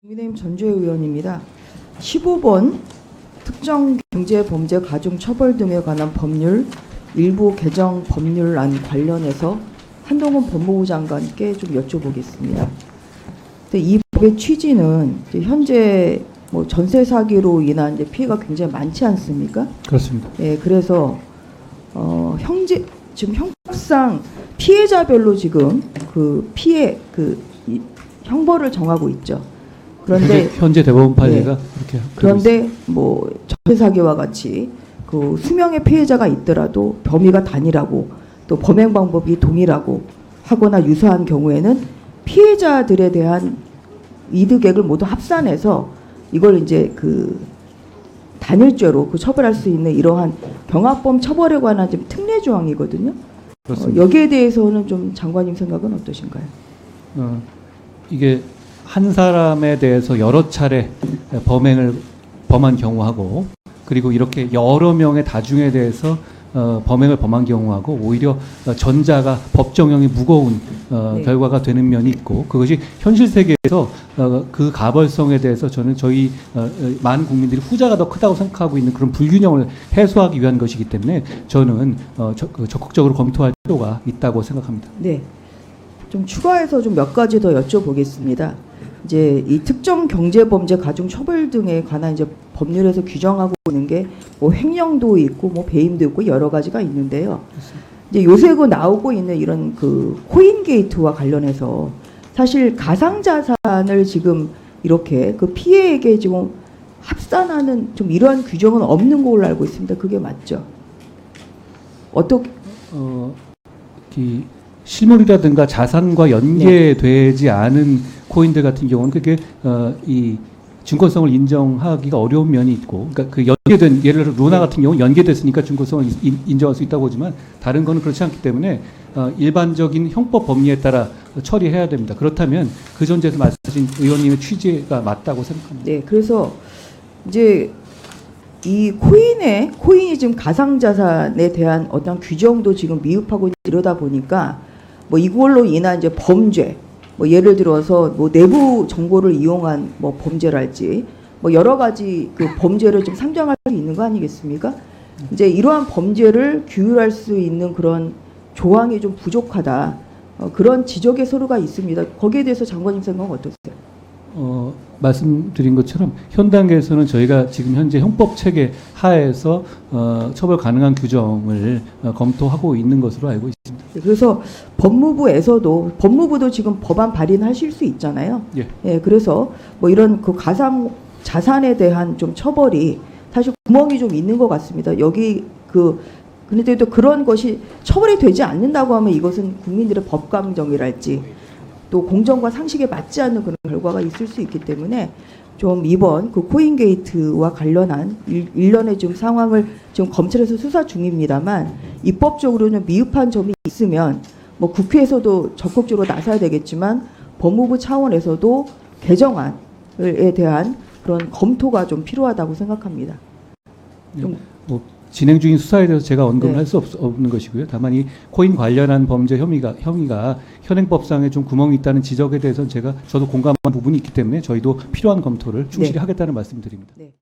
국민의힘 전주혜 의원입니다. 15번 특정 경제범죄 가중 처벌 등에 관한 법률 일부 개정 법률안 관련해서 한동훈 법무부 장관께 좀 여쭤보겠습니다. 이 법의 취지는 현재 뭐 전세 사기로 인한 이제 피해가 굉장히 많지 않습니까? 그렇습니다. 예, 그래서 어, 형제 지금 형법상 피해자별로 지금 그 피해 그 이, 형벌을 정하고 있죠. 그런데 현재, 현재 대법원 판례가 그렇게 되고 있습니다. 그런데 뭐 전세 사기와 같이 그 수명의 피해자가 있더라도 범위가 단일하고 또 범행 방법이 동일하고 하거나 유사한 경우에는 피해자들에 대한 이득액을 모두 합산해서 이걸 이제 그 단일죄로 그 처벌할 수 있는 이러한 경합범 처벌에 관한 좀 특례 조항이거든요. 어, 그렇습니다. 여기에 대해서는 좀 장관님 생각은 어떠신가요? 어, 이게 한 사람에 대해서 여러 차례 범행을 범한 경우하고 그리고 이렇게 여러 명의 다중에 대해서 어, 범행을 범한 경우하고 오히려 어, 전자가 법정형이 무거운 어, 네. 결과가 되는 면이 있고 그것이 현실 세계에서 어, 그 가벌성에 대해서 저는 저희 어, 어, 많은 국민들이 후자가 더 크다고 생각하고 있는 그런 불균형을 해소하기 위한 것이기 때문에 저는 어, 적, 그 적극적으로 검토할 필요가 있다고 생각합니다. 네. 좀 추가해서 좀 몇 가지 더 여쭤보겠습니다. 이제 이 특정 경제범죄 가중 처벌 등에 관한 이제 법률에서 규정하고 있는 게 뭐 횡령도 있고 뭐 배임도 있고 여러 가지가 있는데요. 이제 요새 그 나오고 있는 이런 그 코인 게이트와 관련해서 사실 가상 자산을 지금 이렇게 그 피해에게 지금 합산하는 좀 이러한 규정은 없는 걸로 알고 있습니다. 그게 맞죠? 어떻게 어, 이 실물이라든가 자산과 연계되지 않은 코인들 같은 경우는 그게 어, 이 증권성을 인정하기가 어려운 면이 있고, 그러니까 그 연계된 예를 들어 루나 같은 경우 는 연계됐으니까 증권성을 인- 인정할 수 있다고 보지만 다른 거는 그렇지 않기 때문에 어, 일반적인 형법 법리에 따라 처리해야 됩니다. 그렇다면 그 전제에서 말씀하신 의원님의 취지가 맞다고 생각합니다. 네, 그래서 이제 이 코인에 코인이 지금 가상 자산에 대한 어떤 규정도 지금 미흡하고 이러다 보니까 뭐 이걸로 인한 이제 범죄 뭐 예를 들어서 뭐 내부 정보를 이용한 뭐 범죄랄지 뭐 여러 가지 그 범죄를 좀 상정할 수 있는 거 아니겠습니까? 이제 이러한 범죄를 규율할 수 있는 그런 조항이 좀 부족하다. 어, 그런 지적의 서류가 있습니다. 거기에 대해서 장관님 생각은 어떠세요? 어, 말씀드린 것처럼 현 단계에서는 저희가 지금 현재 형법 체계 하에서 어, 처벌 가능한 규정을 어, 검토하고 있는 것으로 알고 있습니다. 네, 그래서 법무부에서도 법무부도 지금 법안 발의하실 수 있잖아요. 예. 그래서 뭐 이런 그 가상 자산에 대한 좀 처벌이 사실 구멍이 좀 있는 것 같습니다. 여기 그 그런데 또 그런 것이 처벌이 되지 않는다고 하면 이것은 국민들의 법감정이랄지 또 공정과 상식에 맞지 않는 그런 결과가 있을 수 있기 때문에 좀 이번 그 코인 게이트와 관련한 일- 일련의 좀 상황을 지금 검찰에서 수사 중입니다만 입법적으로는 미흡한 점이 있으면 뭐 국회에서도 적극적으로 나서야 되겠지만 법무부 차원에서도 개정안에 대한 그런 검토가 좀 필요하다고 생각합니다. 좀 뭐 진행 중인 수사에 대해서 제가 언급을 네. 할수 없는 것이고요. 다만 이 코인 관련한 범죄 혐의가 혐의가 현행법상에 좀 구멍이 있다는 지적에 대해서는 제가 저도 공감한 부분이 있기 때문에 저희도 필요한 검토를 충실히 네. 하겠다는 말씀드립니다. 네.